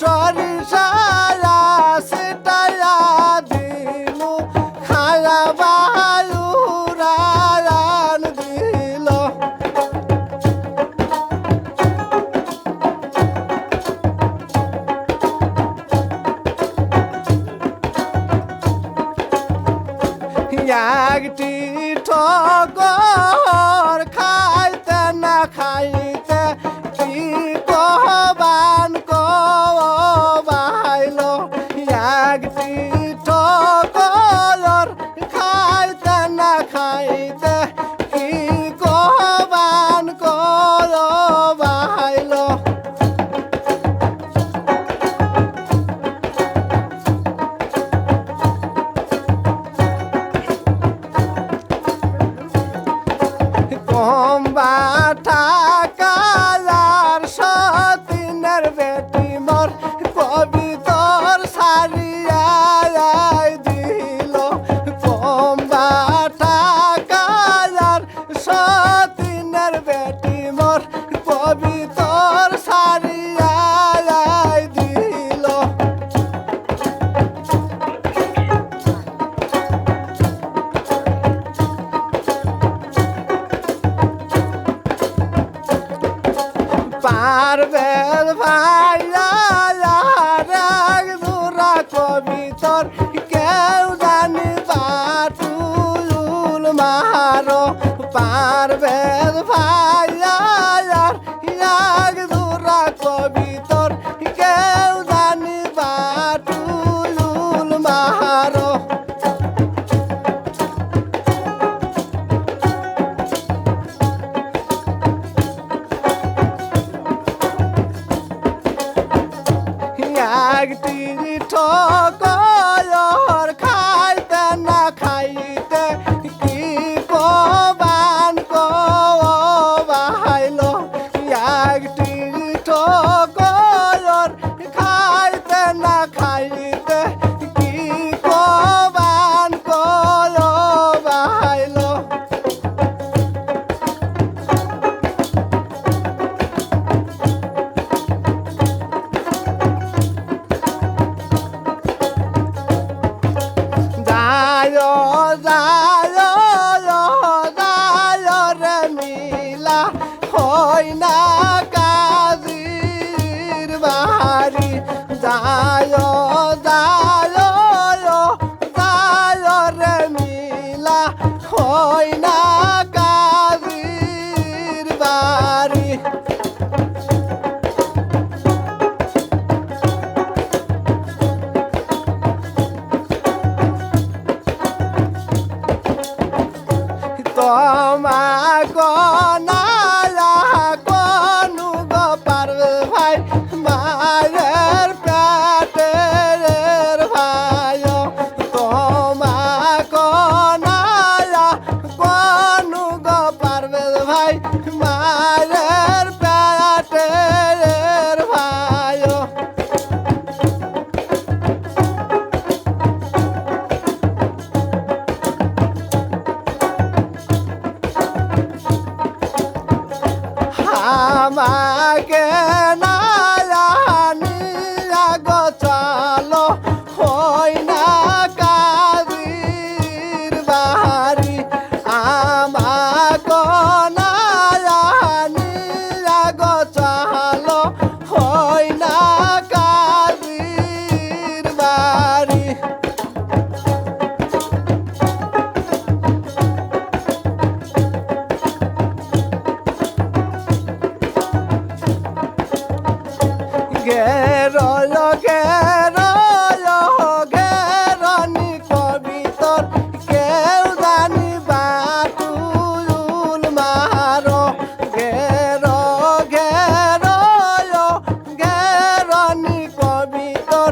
সরিষা সেটাইয়া দিমু খারা বায়ু রান একটি ঠগর খাইতে না খাই পারবে ভাইয়া। ঠকা না কাজির বাড়ি যায় যায় যায় রে মিলা হয় না কাজির বাড়ি। তোমা কনা my ঘের ঘের ঘেরানি কবিতর। কেউ জানি বাতুল মার ঘের ঘের ঘেরানি কবিতর।